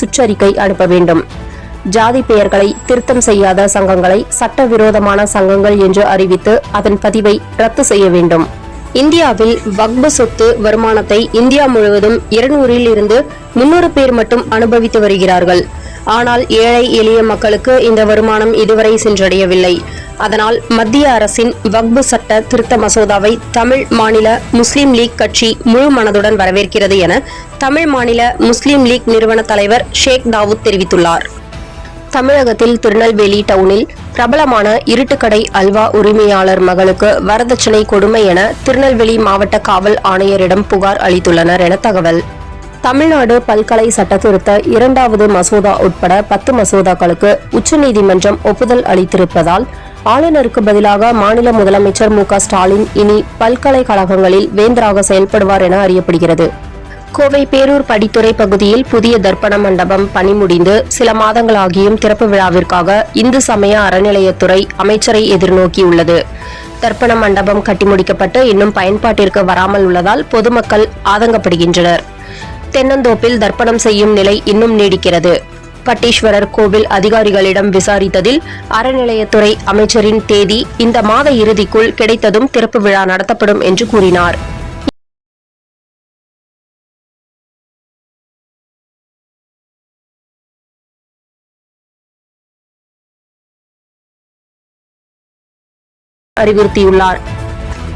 சுற்றறிக்கை அனுப்ப வேண்டும். ஜாதி பெயர்களை திருத்தம் செய்யாத சங்கங்களை சட்டவிரோதமான சங்கங்கள் என்று அறிவித்து அதன் பதிவை ரத்து செய்ய வேண்டும். இந்தியாவில் வக்பு சொத்து வருமானத்தை இந்தியா முழுவதும் இருநூறில் இருந்து முன்னூறு பேர் மட்டும் அனுபவித்து வருகிறார்கள். ஆனால் ஏழை எளிய மக்களுக்கு இந்த வருமானம் இதுவரை சென்றடையவில்லை. அதனால் மத்திய அரசின் வக்பு சட்ட திருத்த மசோதாவை தமிழ் மாநில முஸ்லிம் லீக் கட்சி முழு மனதுடன் வரவேற்கிறது என தமிழ் மாநில முஸ்லிம் லீக் நிறுவன தலைவர் ஷேக் தாவூத் தெரிவித்துள்ளார். தமிழகத்தில் திருநெல்வேலி டவுனில் பிரபலமான இருட்டுக்கடை அல்வா உரிமையாளர் மகளுக்கு வரதட்சணை கொடுமை என திருநெல்வேலி மாவட்ட காவல் ஆணையரிடம் புகார் அளித்துள்ளனர் என தகவல். தமிழ்நாடு பல்கலை சட்டத்திருத்த இரண்டாவது மசோதா உட்பட பத்து மசோதாக்களுக்கு உச்சநீதிமன்றம் ஒப்புதல் அளித்திருப்பதால் ஆளுநருக்கு பதிலாக மாநில முதலமைச்சர் மு க ஸ்டாலின் இனி பல்கலைக்கழகங்களில் வேந்தராக செயல்படுவார் என அறியப்படுகிறது. கோவை பேரூர் படித்துறை பகுதியில் புதிய தர்ப்பண மண்டபம் பணி முடிந்து சில மாதங்களாகியும் திறப்பு விழாவிற்காக இந்து சமய அறநிலையத்துறை அமைச்சரை எதிர்நோக்கியுள்ளது. தர்ப்பண மண்டபம் கட்டி முடிக்கப்பட்டு இன்னும் பயன்பாட்டிற்கு வராமல் உள்ளதால் பொதுமக்கள் ஆதங்கப்படுகின்றனர். தென்னந்தோப்பில் தர்ப்பணம் செய்யும் நிலை இன்னும் நீடிக்கிறது. பட்டீஸ்வரர் கோவில் அதிகாரிகளிடம் விசாரித்ததில் அறநிலையத்துறை அமைச்சரின் தேதி இந்த மாத இறுதிக்குள் கிடைத்ததும் திறப்பு விழா நடத்தப்படும் என்று கூறினார். அறிவுறுத்தியுள்ளார்.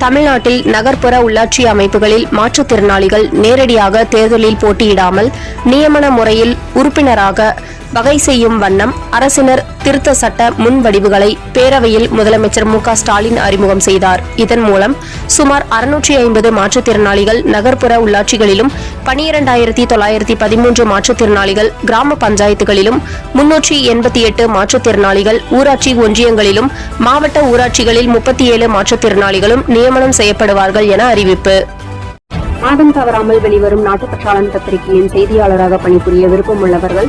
தமிழ்நாட்டில் நகர்ப்புற உள்ளாட்சி அமைப்புகளில் மாற்றுத்திறனாளிகள் நேரடியாக தேர்தலில் போட்டியிடாமல் நியமன முறையில் உறுப்பினராக வகை செய்யும் வண்ணம் அரசினர் திருத்த சட்ட முன்வடிவுகளை பேரவையில் முதலமைச்சர் மு க ஸ்டாலின் அறிமுகம் செய்தார். இதன் மூலம் சுமார் அறுநூற்றி ஐம்பது மாற்றுத்திறனாளிகள் நகர்ப்புற உள்ளாட்சிகளிலும் பனிரெண்டாயிரத்தி தொள்ளாயிரத்தி பதிமூன்று மாற்றுத்திறனாளிகள் கிராம பஞ்சாயத்துகளிலும் முன்னூற்றி எண்பத்தி எட்டு மாற்றுத்திறனாளிகள் ஊராட்சி ஒன்றியங்களிலும் மாவட்ட ஊராட்சிகளில் முப்பத்தி ஏழு மாற்றுத்திறனாளிகளும் நியமனம் செய்யப்படுவார்கள் என அறிவிப்பு. மாதம் தவறாமல் வெளிவரும் நாட்டுப்பற்றாளன் பத்திரிகையின் செய்தியாளராக பணிபுரிய விருப்பமுள்ளவர்கள்